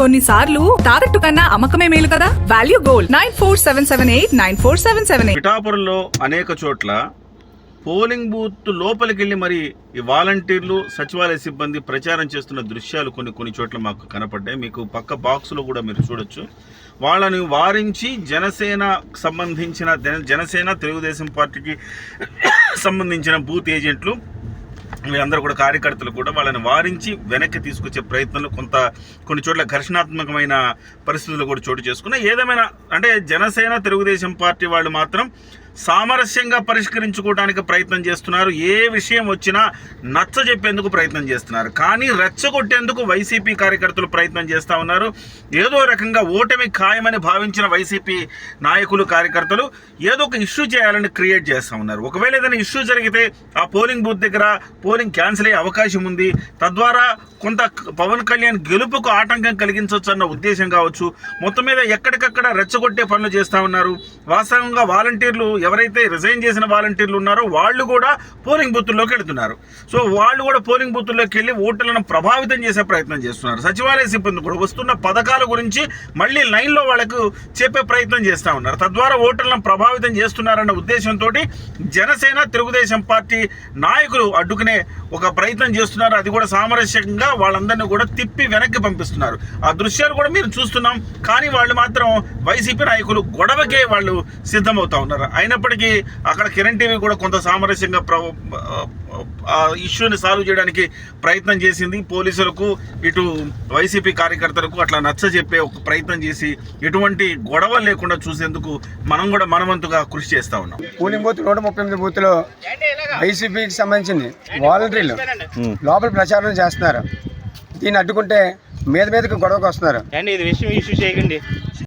కొన్నిసార్లు తాకట్టు కన్నా అమ్మకమే మేలు కదా? Value gold nine four seven seven eight nine four seven seven eight. పిఠాపురంలో అనేక చోట్ల పోలింగ్ బూత్ లోపలికి వెళ్ళి మరి ఈ వాలంటీర్లు సచివాలయ సిబ్బంది ప్రచారం చేస్తున్న దృశ్యాలు కొన్ని కొన్ని చోట్ల మాకు కనపడ్డాయి. మీకు పక్క బాక్స్లో కూడా మీరు చూడొచ్చు. వాళ్ళని వారించి జనసేన సంబంధించిన జన- జనసేన తెలుగుదేశం పార్టీకి సంబంధించిన బూత్ ఏజెంట్లు వీళ్ళందరూ కూడా కార్యకర్తలు కూడా వాళ్ళని వారించి వెనక్కి తీసుకొచ్చే ప్రయత్నంలో కొంత కొన్ని చోట్ల ఘర్షణాత్మకమైన పరిస్థితులు కూడా చోటు చేసుకున్నాయి. ఏదేమైనా అంటే జనసేన తెలుగుదేశం పార్టీ వాళ్ళు మాత్రం సామరస్యంగా పరిష్కరించుకోవడానికి ప్రయత్నం చేస్తున్నారు. ఏ విషయం వచ్చినా నచ్చ చెప్పేందుకు ప్రయత్నం చేస్తున్నారు. కానీ రెచ్చగొట్టేందుకు వైసీపీ కార్యకర్తలు ప్రయత్నం చేస్తూ ఉన్నారు. ఏదో రకంగా ఓటమి ఖాయమని భావించిన వైసీపీ నాయకులు కార్యకర్తలు ఏదో ఒక ఇష్యూ చేయాలని క్రియేట్ చేస్తూ ఉన్నారు. ఒకవేళ ఏదైనా ఇష్యూ జరిగితే ఆ పోలింగ్ బూత్ దగ్గర పోలింగ్ క్యాన్సిల్ అయ్యే అవకాశం ఉంది. తద్వారా కొంత పవన్ కళ్యాణ్ గెలుపుకు ఆటంకం కలిగించవచ్చు అన్న ఉద్దేశం కావచ్చు. మొత్తం మీద ఎక్కడికక్కడ రెచ్చగొట్టే పనులు చేస్తూ ఉన్నారు. వాస్తవంగా వాలంటీర్లు ఎవరైతే రిజైన్ చేసిన వాలంటీర్లు ఉన్నారో వాళ్ళు కూడా పోలింగ్ బూత్ల్లోకి వెళ్తున్నారు. సో వాళ్ళు కూడా పోలింగ్ బూత్ల్లోకి వెళ్ళి ఓటర్లను ప్రభావితం చేసే ప్రయత్నం చేస్తున్నారు. సచివాలయ సిబ్బంది కూడా వస్తున్న పథకాల గురించి మళ్ళీ లైన్లో వాళ్ళకు చెప్పే ప్రయత్నం చేస్తూ ఉన్నారు. తద్వారా ఓటర్లను ప్రభావితం చేస్తున్నారన్న ఉద్దేశంతో జనసేన తెలుగుదేశం పార్టీ నాయకులు అడ్డుకునే ఒక ప్రయత్నం చేస్తున్నారు. అది కూడా సామరస్యంగా వాళ్ళందరినీ కూడా తిప్పి వెనక్కి పంపిస్తున్నారు. ఆ దృశ్యాలు కూడా మీరు చూస్తున్నాం. కానీ వాళ్ళు మాత్రం వైసీపీ నాయకులు గొడవకే వాళ్ళు సిద్ధమవుతా ఉన్నారు. అయినప్పటికీ అక్కడ కిరణ్ టీవీ కూడా కొంత సామరస్యంగా ప్ర ఆ ఇష్యూని సాల్వ్ చేయడానికి ప్రయత్నం చేసింది. పోలీసులకు ఇటు వైసీపీ కార్యకర్తలకు అట్లా నచ్చ చెప్పే ఒక ప్రయత్నం చేసి ఎటువంటి గొడవ లేకుండా చూసేందుకు మనం కూడా మనవంతుగా కృషి చేస్తా ఉన్నాం. పోలింగ్ బూత్ నూట ముప్పై ఎనిమిది బూత్లో వైసీపీకి సంబంధించింది వాలంటీర్లు లోపల ప్రచారం చేస్తున్నారు. దీన్ని అడ్డుకుంటే మీద మీదకి గొడవకు వస్తున్నారు. ఇది విషయం ఇష్యూ చేయకండి.